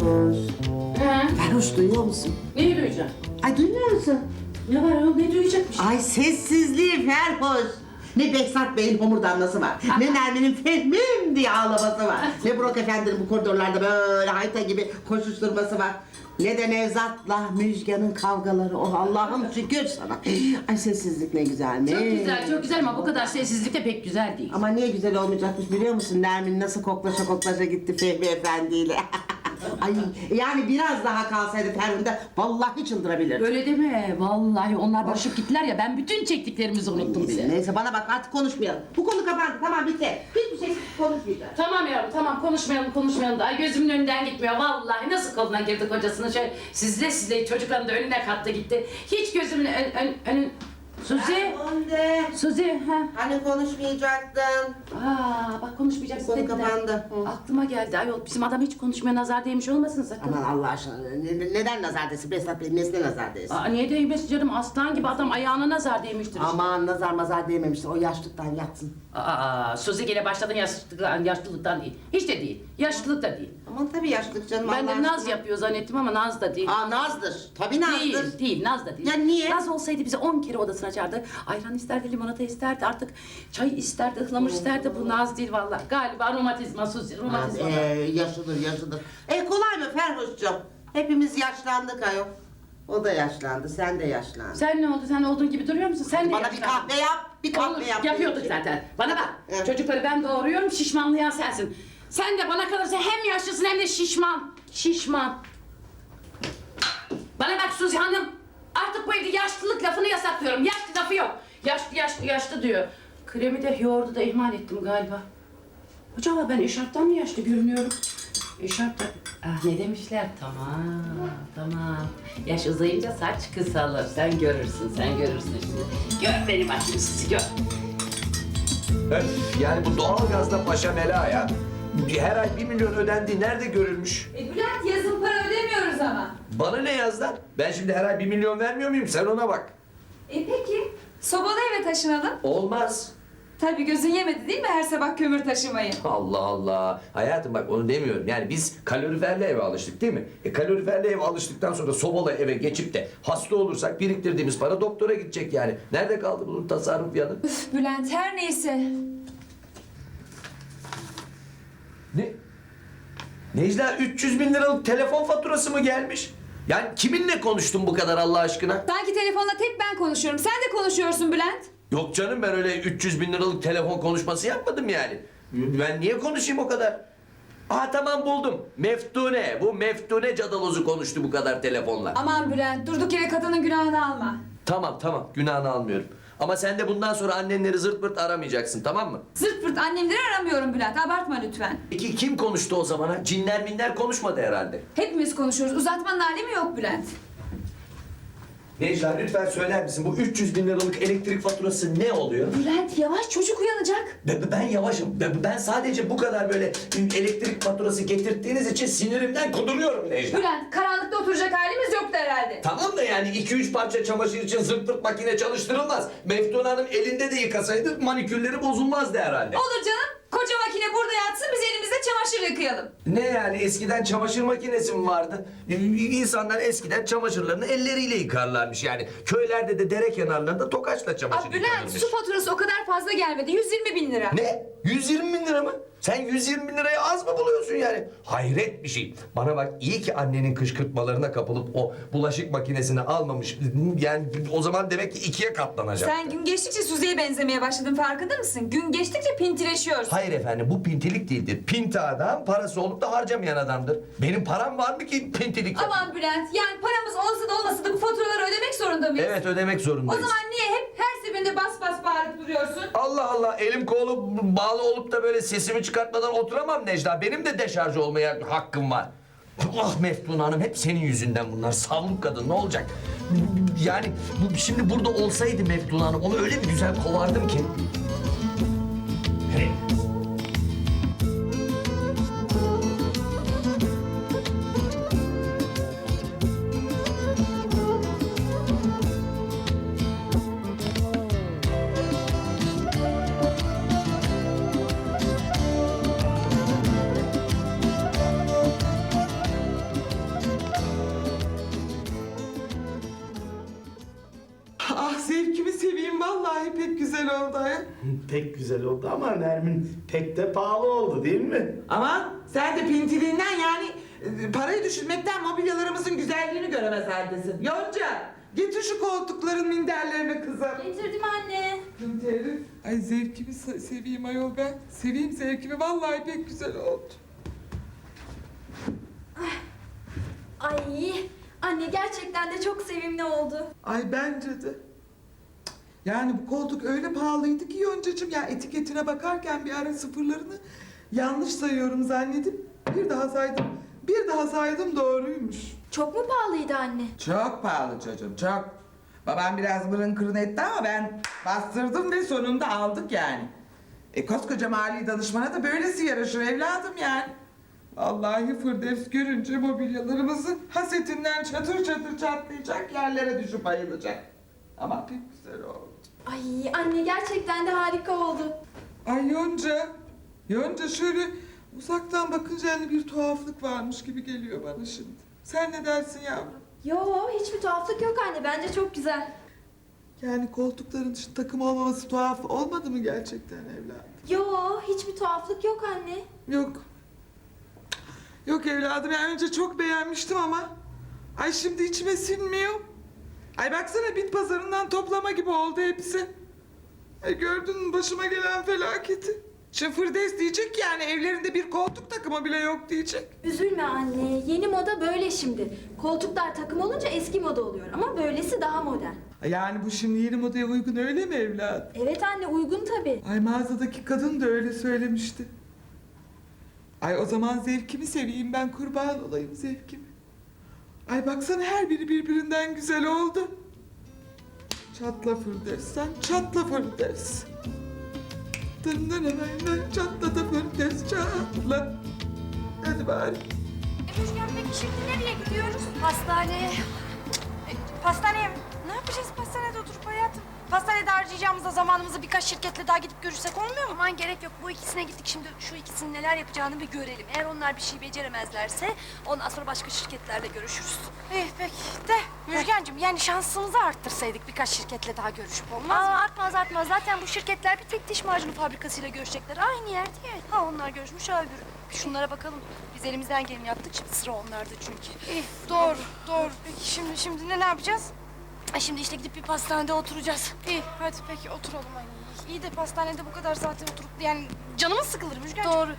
Ferhoş. He? Ferhoş duyuyor musun? Neyi duyacağım? Ay duymuyor musun? Ne var oğlum ne duyacakmış? Ay sessizliği Ferhoş. Ne Behzat Bey'in homurdanması var. ne Nermin'in Fehmim diye ağlaması var. ne Burak Efendi'nin bu koridorlarda böyle hayta gibi koşuşturması var. Ne de Nevzat'la Müjgan'ın kavgaları. Oh Allah'ım şükür sana. Ay sessizlik ne güzelmiş. Çok güzel çok güzel ama bu kadar sessizlik de pek güzel değil. Ama niye güzel olmayacakmış biliyor musun? Nermin nasıl koklaşa koklaşa gitti Fehmi Efendi'yle. Ay yani biraz daha kalsaydı Ferhunde vallahi çıldırabilir. Öyle deme vallahi onlar barışıp gittiler ya ben bütün çektiklerimizi unuttum bile. Neyse bana bak artık konuşmayalım. Bu konu kapandı tamam bitti. Hiçbir şey konuşmayacağız. Tamam yavrum tamam konuşmayalım konuşmayalım da ay gözümün önünden gitmiyor vallahi nasıl koluna girdi kocasının şöyle sizle sizle çocukların da önüne kattı gitti. Hiç gözümün ön, ön, önün... Suzi, Ferhunde. Suzi ha. Hani konuşmayacaktın? Aa bak konuşmayacaksın Konu dediler. kapandı. Hı. Aklıma geldi ayol bizim adam hiç konuşmaya nazar değmiş olmasın sakın. Aman Allah aşkına ne- neden nazar desin? Behzat Bey nesine nazar desin? Aa, niye değmesin canım aslan gibi adam ayağına nazar değmiştir. işte. Aman nazar mazar değmemiştir. O yaşlıktan yatsın. Aa, Suzi gene başladın yaşlılıktan, yaşlılıktan değil. Hiç de değil. Yaşlılık da değil. Aman tabii yaşlık canım. Ben de Allah naz aşkına. yapıyor zannettim ama naz da değil. Aa nazdır. Tabii nazdır. Değil, değil, Naz da değil. Ya niye? Naz olsaydı bizi on kere odasına çağırdı. Ayran isterdi, limonata isterdi, artık çay isterdi, ıhlamur isterdi. Bu Naz değil vallahi. Galiba romatizma, Suzi, romatizma. Ee, yaşlıdır yaşlıdır. E kolay mı Ferhoş'cum? Hepimiz yaşlandık ayol. O da yaşlandı, sen de yaşlandın. Sen ne oldu? Sen olduğun gibi duruyor musun? Sen de Bana bir yaşlandın. kahve yap, bir kahve Olur, yap. yapıyorduk zaten. Bana bak, Evet. çocukları ben doğuruyorum, şişmanlayan sensin. Sen de bana kalırsa hem yaşlısın hem de şişman. Şişman. Bana bak Suzi Hanım, artık bu evde yaşlılık lafını yasaklıyorum. Yaşlı lafı yok. Yaşlı, yaşlı, yaşlı diyor. Kremi de yoğurdu da ihmal ettim galiba. Acaba ben eşarptan mı yaşlı görünüyorum? Eşarptan... Ah ne demişler? Tamam, tamam. Yaş uzayınca saç kısalır. Sen görürsün, sen görürsün şimdi. Gör beni bak Suzi, gör. Öf, yani bu doğalgazda paşa mela ya. Her ay bir milyon ödendiği nerede görülmüş? E Bülent yazın para ödemiyoruz ama. Bana ne yazdan? Ben şimdi her ay bir milyon vermiyor muyum? Sen ona bak. E peki sobalı eve taşınalım. Olmaz. Tabii gözün yemedi değil mi her sabah kömür taşımayı? Allah Allah. Hayatım bak onu demiyorum. Yani biz kaloriferli eve alıştık değil mi? E kaloriferli eve alıştıktan sonra sobalı eve geçip de hasta olursak biriktirdiğimiz para doktora gidecek yani. Nerede kaldı bunun tasarruf yanı? Üf Bülent her neyse. Ne? Necla 300 bin liralık telefon faturası mı gelmiş? Yani kiminle konuştun bu kadar Allah aşkına? Sanki telefonla tek ben konuşuyorum. Sen de konuşuyorsun Bülent. Yok canım ben öyle 300 bin liralık telefon konuşması yapmadım yani. Ben niye konuşayım o kadar? Aa tamam buldum. Meftune. Bu Meftune cadalozu konuştu bu kadar telefonla. Aman Bülent durduk yere kadının günahını alma. Tamam tamam günahını almıyorum. Ama sen de bundan sonra annenleri zırt pırt aramayacaksın tamam mı? Zırt pırt annemleri aramıyorum Bülent abartma lütfen. Peki kim konuştu o zamana? Cinler minler konuşmadı herhalde. Hepimiz konuşuyoruz uzatmanın alemi yok Bülent. Necla lütfen söyler misin bu 300 bin liralık elektrik faturası ne oluyor? Bülent yavaş çocuk uyanacak. Be- Ben yavaşım. Be- Ben sadece bu kadar böyle elektrik faturası getirttiğiniz için sinirimden kuduruyorum Necla. Bülent karanlıkta oturacak halimiz yoktu herhalde. Tamam da yani 2-3 parça çamaşır için zırt pırt makine çalıştırılmaz. Meftun Hanım elinde de yıkasaydı manikürleri bozulmazdı herhalde. Olur canım koca makine burada yatsın biz elimizde çamaşır yıkayalım. Ne yani eskiden çamaşır makinesi mi vardı? İnsanlar eskiden çamaşırlarını elleriyle yıkarlarmış yani. Köylerde de dere kenarlarında tokaçla çamaşır Aa, Bülent yıkanırmış. su faturası o kadar fazla gelmedi 120 bin lira. Ne? 120 bin lira mı? Sen 120 bin lirayı az mı buluyorsun yani? Hayret bir şey. Bana bak iyi ki annenin kışkırtmalarına kapılıp o bulaşık makinesini almamış. Yani o zaman demek ki ikiye katlanacak. Sen gün geçtikçe Suzi'ye benzemeye başladın farkında mısın? Gün geçtikçe pintileşiyorsun. Hayır efendim bu pintilik değildir. Pinti adam parası olup da harcamayan adamdır. Benim param var mı ki pintilik? Aman Bülent yani paramız olsa da olmasa da bu faturaları ödemek zorunda mıyız? Evet ödemek O zorundayız. zaman niye seferinde bas bas bağırıp duruyorsun? Allah Allah elim kolu bağlı olup da böyle sesimi çıkartmadan oturamam Necla. Benim de deşarj olmaya hakkım var. Ah Meftun Hanım hep senin yüzünden bunlar. Savruk kadın ne olacak? Yani bu, şimdi burada olsaydı Meftun Hanım onu öyle bir güzel kovardım ki. Pek güzel oldu ama Nermin pek de pahalı oldu değil mi? Aman sen de pintiliğinden yani e, parayı düşünmekten mobilyalarımızın güzelliğini göremez haldesin. Yonca getir şu koltukların minderlerini kızım. Getirdim anne. Ay zevkimi se- seveyim ayol ben. Seveyim zevkimi vallahi pek güzel oldu. Ay anne gerçekten de çok sevimli oldu. Ay bence de. Yani bu koltuk öyle pahalıydı ki Yoncacığım ya etiketine bakarken bir ara sıfırlarını yanlış sayıyorum zannedip bir daha saydım. Bir daha saydım doğruymuş. Çok mu pahalıydı anne? Çok pahalı çocuğum çok. Babam biraz mırın kırın etti ama ben bastırdım ve sonunda aldık yani. E koskoca mali danışmana da böylesi yaraşır evladım yani. Vallahi Firdevs görünce mobilyalarımızın hasetinden çatır çatır çatlayacak yerlere düşüp bayılacak. Ama pek güzel oldu. Ay anne gerçekten de harika oldu. Ay Yonca, Yonca şöyle uzaktan bakınca hani bir tuhaflık varmış gibi geliyor bana şimdi. Sen ne dersin yavrum? Yo hiçbir tuhaflık yok anne bence çok güzel. Yani koltukların dışı takım olmaması tuhaf olmadı mı gerçekten evladım? Yo hiçbir tuhaflık yok anne. Yok. Yok evladım yani önce çok beğenmiştim ama ay şimdi içime sinmiyor. Ay baksana bit pazarından toplama gibi oldu hepsi. Ay gördün mü başıma gelen felaketi. Şofördes diyecek yani evlerinde bir koltuk takımı bile yok diyecek. Üzülme anne yeni moda böyle şimdi. Koltuklar takım olunca eski moda oluyor ama böylesi daha modern. Yani bu şimdi yeni modaya uygun öyle mi evladım? Evet anne uygun tabi. Ay mağazadaki kadın da öyle söylemişti. Ay o zaman zevkimi seveyim ben kurban olayım zevkimi. Ay baksana her biri birbirinden güzel oldu. Çatla Firdevs sen çatla Firdevs. Dın dın dın dın, Çatla da Firdevs çatla. Hadi bari. Müjgan peki şimdi nereye gidiyoruz? Hastaneye. E, Pastaneye mi? Ne yapacağız pastanede oturup hayatım? Pastanede harcayacağımızda zamanımızı birkaç şirketle daha gidip görürsek olmuyor mu? Aman gerek yok. Bu ikisine gittik. Şimdi şu ikisinin neler yapacağını bir görelim. Eğer onlar bir şey beceremezlerse ondan sonra başka şirketlerle görüşürüz. İyi peki de Müjgancığım yani şansımızı arttırsaydık birkaç şirketle daha görüşüp olmaz mı? Artmaz artmaz. Zaten bu şirketler bir tek diş macunu fabrikasıyla görüşecekler. Aynı yer değil. Ha onlar görüşmüş ha öbürü. Bir Şunlara bakalım. Biz elimizden geleni yaptık. Şimdi sıra onlarda çünkü. İyi doğru doğru. Peki şimdi şimdi ne, ne yapacağız? Ay şimdi işte gidip bir pastanede oturacağız. İyi hadi peki oturalım ay. İyi de pastanede bu kadar saate oturup yani canımız sıkılır Müjgan. Doğru.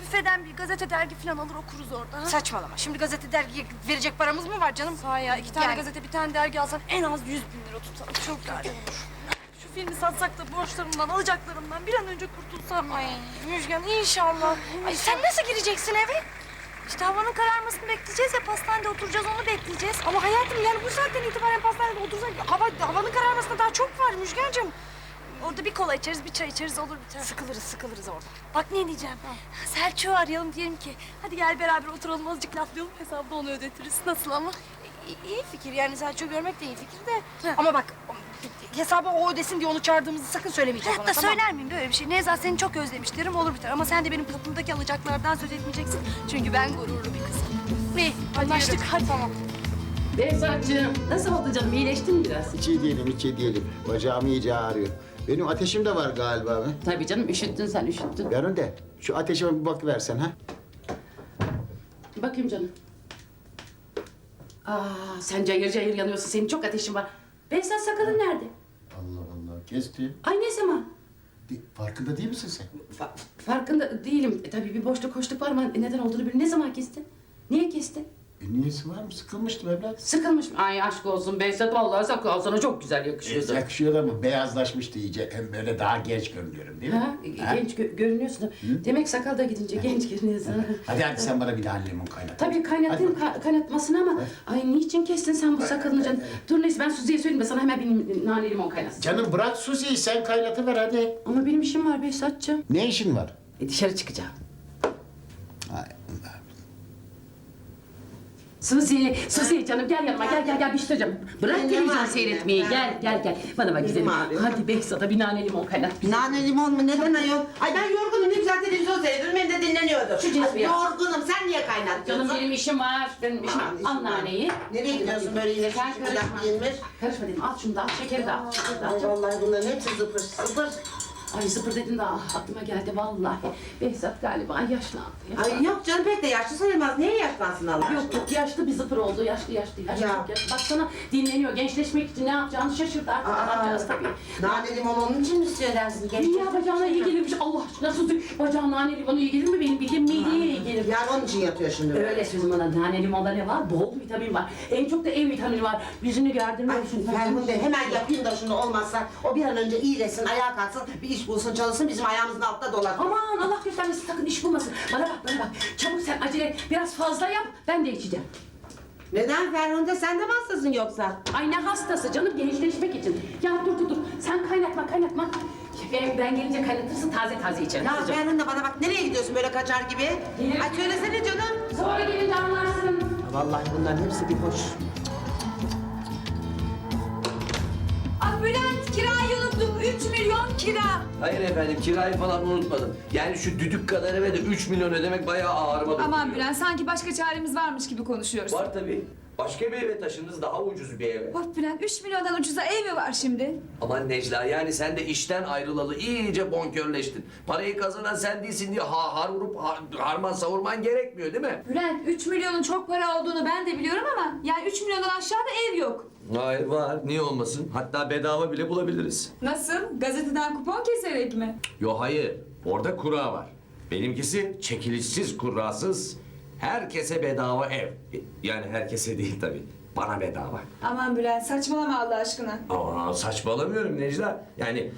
Büfeden bir gazete dergi falan alır okuruz orada. ha? Saçmalama. Şimdi gazete dergiye verecek paramız mı var canım? Sağ ya. iki tane gazete bir tane dergi alsan en az yüz bin lira tutar. Çok kötü olur. Şu filmi satsak da borçlarımdan, alacaklarımdan bir an önce kurtulsam. Ay Müjgan inşallah. Ay sen nasıl gireceksin eve? İşte havanın kararmasını bekleyeceğiz ya pastanede oturacağız onu bekleyeceğiz. Ama hayatım yani bu saatten itibaren pastanede otursak hava, havanın kararmasına daha çok var Müjgancığım. Orada bir kola içeriz, bir çay içeriz olur biter. Sıkılırız, sıkılırız orada. Bak ne diyeceğim. Selçuk'u arayalım diyelim ki hadi gel beraber oturalım azıcık laflayalım hesabı da onu ödetiriz. Nasıl ama? iyi fikir yani Selçuk'u görmek de iyi fikir de. Ama bak hesabı o ödesin diye onu çağırdığımızı sakın söylemeyeceğiz ona. tamam söyler miyim böyle bir şey? Nevzat seni çok özlemiş derim olur biter. Ama sen de benim kapımdaki alacaklardan söz etmeyeceksin. Çünkü ben gururlu bir kızım. İyi anlaştık hadi. Tamam. Behzatcığım nasıl oldu canım iyileştin mi biraz? Hiç iyi değilim, hiç iyi değilim. Bacağım iyice ağrıyor. Benim ateşim de var galiba be. Tabii canım üşüttün sen üşüttün. Ver onu de. Şu ateşime bir bakıversen ha. Bakayım canım. Aa sen cayır cayır yanıyorsun senin çok ateşin var. Behzat sakalın nerede? Allah Allah, kesti. Ay ne zaman? Bir- Farkında değil misin sen? Fa- farkında değilim. E, tabii bir boşluk hoşluk var ama neden olduğunu bil. Ne zaman kestin? Niye kestin? E niyesi var mı? Sıkılmıştım evlat. Sıkılmış mı? Ay aşk olsun Behzat vallahi sakal sana çok güzel yakışıyordu. Yakışıyor ama beyazlaşmıştı iyice. Hem böyle daha genç görünüyorum değil mi? Ha, genç gö- görünüyorsun. Demek sakal da gidince genç görünüyorsun. Hadi hadi sen bana bir daha limon kaynat. Tabii kaynattım ka- kaynatmasını ama ay niçin kestin sen bu sakalını canım? Dur neyse ben Suzi'ye söyleyeyim de sana hemen bir nane limon kaynasın. Canım bırak Suzi'yi sen kaynatıver hadi. Ama benim işim var Behzatçığım. Ne işin var? E, dışarı çıkacağım. Ay, Allah. Suzi, Suzi canım gel yanıma gel gel gel bir şey söyleyeceğim. Bırak Ne televizyon var seyretmeyi gel gel gel. Bana bak güzelim. ağrıyor. Hadi Behzat'a bir nane limon kaynat. Nane limon mu? Neden ayol? Ay ben yorgunum. Ne güzel televizyon seyrediyorum. Hem de dinleniyordum. Şu ya. Yorgunum. Sen niye kaynatıyorsun? Canım benim işim var. Benim işim var. Aman, işim Al var. naneyi. Nereye gidiyorsun böyle yine Sen karışma. giyinmiş? Karışma dedim. Al şunu da al. Şekeri de al. Şekeri de al. Ay vallahi bunların hepsi zıpır zıpır. Ay zıpır dedin de ah, aklıma geldi vallahi. Behzat galiba yaşlandı. ya. Ay yok canım pek de yaşlı sayılmaz. Niye yaşlansın Allah Yok aşkına? yok yaşlı bir zıpır oldu. Yaşlı yaşlı yaşlı. Ya. Çok yaşlı. Baksana dinleniyor. Gençleşmek için ne yapacağını şaşırdı artık. ne yapacağız tabii. Nane limon onun için mi dersiniz? Genç Ya bacağına iyi gelirmiş. Allah aşkına sus. Bacağına nane limonu iyi gelir mi? Benim bildiğim mideye iyi gelir. Yani onun için yatıyor şimdi. böyle. Öyle sözüm bana nane limonda ne var? Bol vitamin var. En çok da E vitamini var. Yüzünü gerdirmiyorsun. Ferhunde hemen yapayım da şunu olmazsa o bir an önce iyileşsin, ayağa kalksın, bir iş bulsun, çalışsın, bizim ayağımızın altında dolaşsın. Aman Allah göstermesin sakın iş bulmasın. Bana bak bana bak. Çabuk sen acele et. Biraz fazla yap. Ben de içeceğim. Neden Ferhunde? Sen de mi hastasın yoksa? Ay ne hastası canım gençleşmek için. Ya dur dur dur. Sen kaynatma kaynatma. Ben, ben gelince kaynatırsın taze taze içerim. Ya kızım. Ferhunde bana bak nereye gidiyorsun böyle kaçar gibi? Yine- Ay söylesene canım. Sonra gelince anlarsın. Vallahi bunların hepsi bir hoş. Ah Bülent kirayı unuttum. 3 milyon kira. Hayır efendim kirayı falan unutmadım. Yani şu düdük kadar eve de 3 milyon ödemek bayağı ağrıma dokunuyor. Aman Bülent sanki başka çaremiz varmış gibi konuşuyoruz. Var tabii. Başka bir eve taşındınız daha ucuz bir eve. Of Bülent 3 milyondan ucuza ev mi var şimdi? Aman Necla yani sen de işten ayrılalı iyice bonkörleştin. Parayı kazanan sen değilsin diye ha, har vurup har, harman savurman gerekmiyor değil mi? Bülent 3 milyonun çok para olduğunu ben de biliyorum ama yani 3 milyondan aşağıda ev yok. Hayır var. Niye olmasın? Hatta bedava bile bulabiliriz. Nasıl? Gazeteden kupon keserek mi? Yo hayır. Orada kura var. Benimkisi çekilişsiz kurasız herkese bedava ev. Yani herkese değil tabii. Bana bedava. Aman Bülent saçmalama Allah aşkına. Aa, saçmalamıyorum Necla. Yani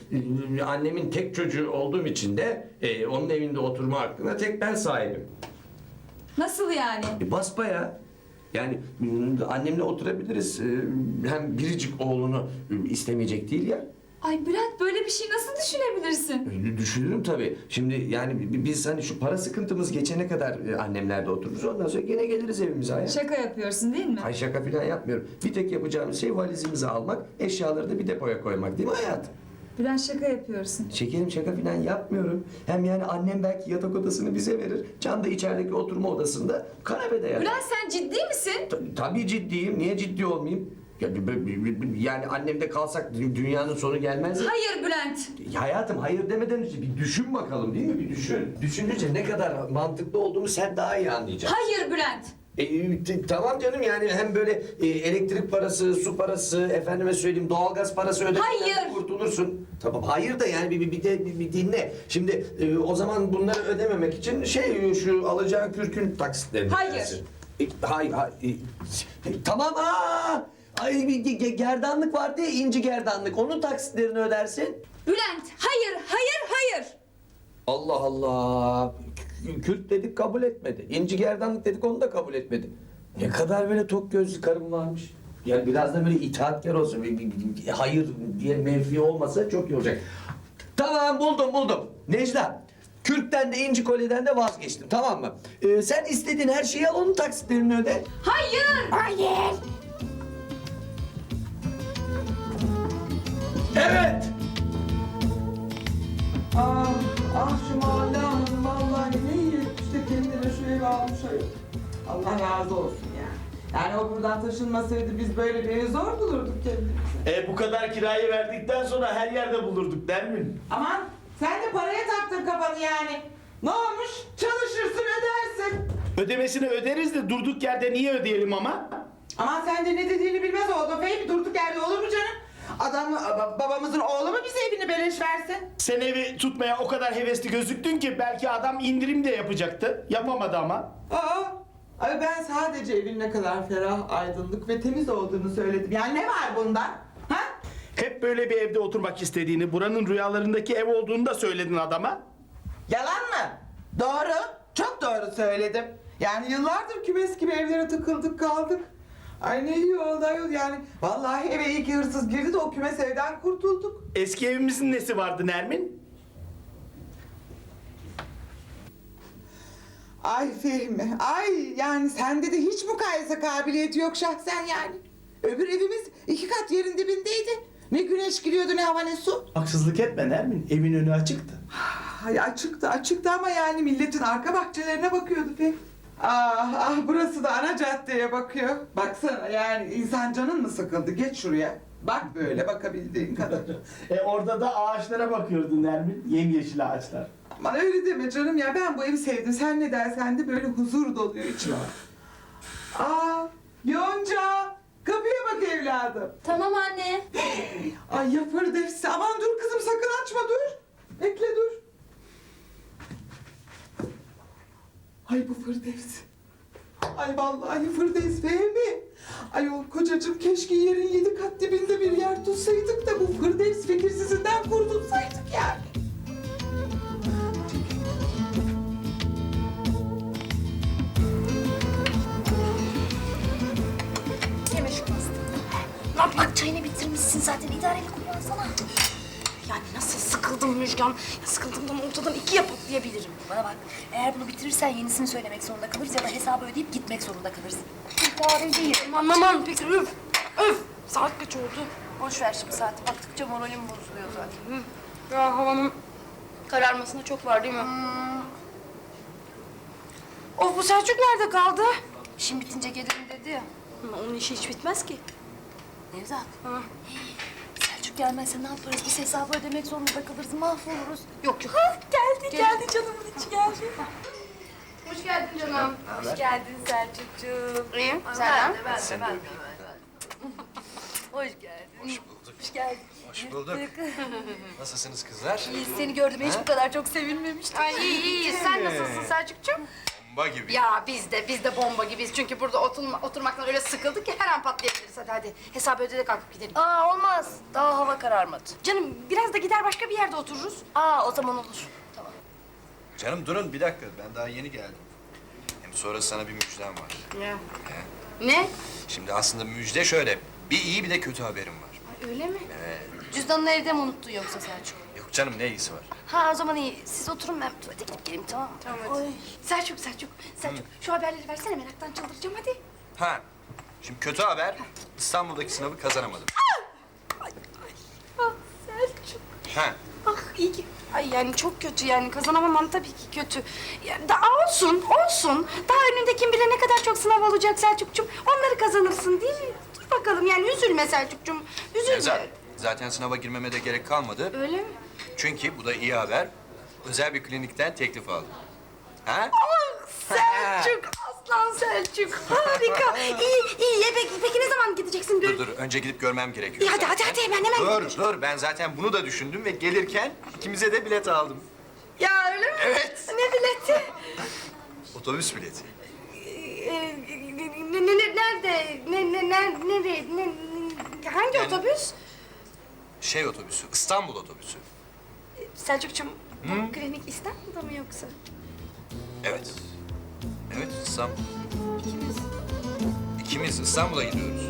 annemin tek çocuğu olduğum için de e, onun evinde oturma hakkına tek ben sahibim. Nasıl yani? E, basbaya. Yani annemle oturabiliriz. E, hem biricik oğlunu e, istemeyecek değil ya. Ay Bülent böyle bir şey nasıl düşünebilirsin? E, Düşünürüm tabii. Şimdi yani bi- biz hani şu para sıkıntımız geçene kadar e, annemlerde otururuz. Ondan sonra gene geliriz evimize. hayat. Şaka yapıyorsun değil mi? Ay şaka falan yapmıyorum. Bir tek yapacağımız şey valizimizi almak, eşyaları da bir depoya koymak değil mi hayatım? Bülent şaka yapıyorsun. Şekerim şaka falan yapmıyorum. Hem yani annem belki yatak odasını bize verir. Can da içerideki oturma odasında kanepede yatar. Bülent sen ciddi misin? Ta- Tabii ciddiyim. Niye ciddi olmayayım? Ya, b- b- b- b- yani annemde kalsak dü- dünyanın sonu gelmez ya. Hayır Bülent. Ya Hayatım hayır demeden önce bir düşün bakalım değil mi? Bir düşün. Düşününce ne kadar mantıklı olduğunu sen daha iyi anlayacaksın. Hayır Bülent. E, t- tamam canım yani hem böyle e, elektrik parası, su parası, efendime söyleyeyim doğalgaz parası ödemekten Hayır. kurtulursun. Tamam hayır da yani bir, bir, bir de bir, bir dinle. Şimdi e, o zaman bunları ödememek için şey şu alacağın kürkün taksitlerini Hayır. ödersin. E, hayır, hayır. E, tamam aa. Ay bir ge- ge- gerdanlık vardı ya inci gerdanlık. Onun taksitlerini ödersin. Bülent hayır hayır hayır. Allah Allah. K- Kürt dedik kabul etmedi. İnci gerdanlık dedik onu da kabul etmedi. Ne kadar böyle tok gözlü karım varmış. Ya biraz da böyle itaatkar olsun. Bir- bir- bir- Hayır diye mevki olmasa çok iyi olacak. Tamam buldum buldum. Necla. Kürkten de inci kolyeden de vazgeçtim tamam mı? Ee, sen istediğin her şeyi al onun taksitlerini öde. Hayır. Hayır. Evet. Ah, ah şu mahalle hanım vallahi ne iyi etmiş de kendine şu evi almış ayol. Allah razı olsun yani. Yani o buradan taşınmasaydı biz böyle bir evi zor bulurduk kendimize. E bu kadar kirayı verdikten sonra her yerde bulurduk der mi? Aman sen de paraya taktın kafanı yani. Ne olmuş? Çalışırsın ödersin. Ödemesini öderiz de durduk yerde niye ödeyelim ama? Aman sen de ne dediğini bilmez oldun Fehmi durduk yerde olur mu canım? Adam ba- babamızın oğlu mu bize evini beleş versin? Sen evi tutmaya o kadar hevesli gözüktün ki belki adam indirim de yapacaktı. Yapamadı ama. Aa, ay ben sadece evin ne kadar ferah, aydınlık ve temiz olduğunu söyledim. Yani ne var bunda? Ha? Hep böyle bir evde oturmak istediğini, buranın rüyalarındaki ev olduğunu da söyledin adama. Yalan mı? Doğru. Çok doğru söyledim. Yani yıllardır kümes gibi evlere tıkıldık kaldık. Ay ne iyi oldu ayol yani. Vallahi eve iyi ki hırsız girdi de o kümes evden kurtulduk. Eski evimizin nesi vardı Nermin? Ay Fehmi, ay yani sende de hiç mukayese kabiliyeti yok şahsen yani. Öbür evimiz iki kat yerin dibindeydi. Ne güneş giriyordu ne hava ne su. Haksızlık etme Nermin. Evin önü açıktı. Ay açıktı açıktı ama yani milletin arka bahçelerine bakıyordu Fehmi. Ah ah burası da ana caddeye bakıyor. Baksana yani insan canın mı sıkıldı? Geç şuraya. Bak böyle bakabildiğin kadar. E orada da ağaçlara bakıyordun Nermin. Yemyeşil ağaçlar. Aman öyle deme canım ya ben bu evi sevdim. Sen ne dersen de böyle huzur doluyor içime. Aa Yonca kapıya bak evladım. Tamam anne. Ay yapar dersi. Aman dur kızım sakın açma dur. Bekle dur. Ay bu Firdevs. Ay vallahi Firdevs Fehmi. Ay o kocacığım keşke yerin yedi kat dibinde bir yer tutsaydık da bu Firdevs fikirsizinden kurtulsaydık yani. Yeme şu pastayı. Lan çayını bitirmişsin zaten idareli kullansana. Yani nasıl sıkıldım Müjgan. Ya sıkıldığımdan ortadan ikiye patlayabilirim. Bana bak eğer bunu bitirirsen yenisini söylemek zorunda kalırız ya da hesabı ödeyip gitmek zorunda kalırız. İdare değil. Aman aman peki üf. Üf. Saat kaç oldu? Boş ver şimdi saati. Baktıkça moralim bozuluyor zaten. Hı. Ya havanın kararmasına çok var değil mi? Of bu Selçuk nerede kaldı? İşim bitince gelirim dedi ya. Onun işi hiç bitmez ki. Nevzat. Selçuk gelmezse ne yaparız? Biz hesabı ödemek zorunda kalırız, mahvoluruz. Yok yok. geldi, geldi canımın içi geldi. Hoş geldin canım. Hoş geldin Selçukcuğum. İyiyim. Senden? Sen de öpeyim. Hoş geldin. Hoş bulduk. Hoş geldin. Hoş bulduk. Nasılsınız kızlar? İyi, seni gördüm hiç bu kadar çok sevinmemiştim. Ay iyi iyi. Sen nasılsın Selçukcuğum? Bomba gibi. Ya biz de biz de bomba gibiyiz. Çünkü burada oturma, oturmaktan öyle sıkıldık ki her an patlayabiliriz. Hadi hadi. Hesabı öde de kalkıp gidelim. Aa olmaz. Daha hava kararmadı. Canım biraz da gider başka bir yerde otururuz. Aa o zaman olur. Tamam. Canım durun bir dakika ben daha yeni geldim. Hem sonra sana bir müjdem var. Ya. Ne? Şimdi aslında müjde şöyle. Bir iyi bir de kötü haberim var. Ay, öyle mi? Cüzdanını evde mi unuttun yoksa Selçuk? Yok canım ne ilgisi var? Ha o zaman iyi. Siz oturun ben tuvalete gidip geleyim tamam mı? Tamam, hadi. Oy. Selçuk, Selçuk, Selçuk. Şu haberleri versene meraktan çıldıracağım hadi. Ha. Şimdi kötü haber. İstanbul'daki sınavı kazanamadım. Ah Selçuk. Ha. Ah iyi ki. Ay yani çok kötü yani kazanamaman tabii ki kötü. Ya, da olsun, olsun. Daha önünde kim bilir ne kadar çok sınav olacak Selçukcuğum. Onları kazanırsın değil mi? Dur bakalım yani üzülme Selçukcuğum. Üzülme. Nevzat, zaten sınava girmeme de gerek kalmadı. Öyle mi? Çünkü bu da iyi haber. Özel bir klinikten teklif aldım. Ha? Ah Selçuk, aslan Selçuk. Harika. iyi, iyi. E, peki, peki ne zaman gideceksin? Dur dur önce gidip görmem gerekiyor. İyi, hadi, zaten. hadi, hadi, hemen, hemen Dur dur ben zaten bunu da düşündüm ve gelirken ikimize de bilet aldım. Ya öyle mi? Evet. Ne bileti? Otobüs bileti. Ee, ne, ne, ne, nerede? Ne, ne, ne, nereye? Ne, ne- hangi Yani- otobüs? Şey otobüsü, İstanbul otobüsü. Selçuk'cum bu Hı? klinik İstanbul'da mı yoksa? Evet. Evet İstanbul. İkimiz. İkimiz İstanbul'a gidiyoruz.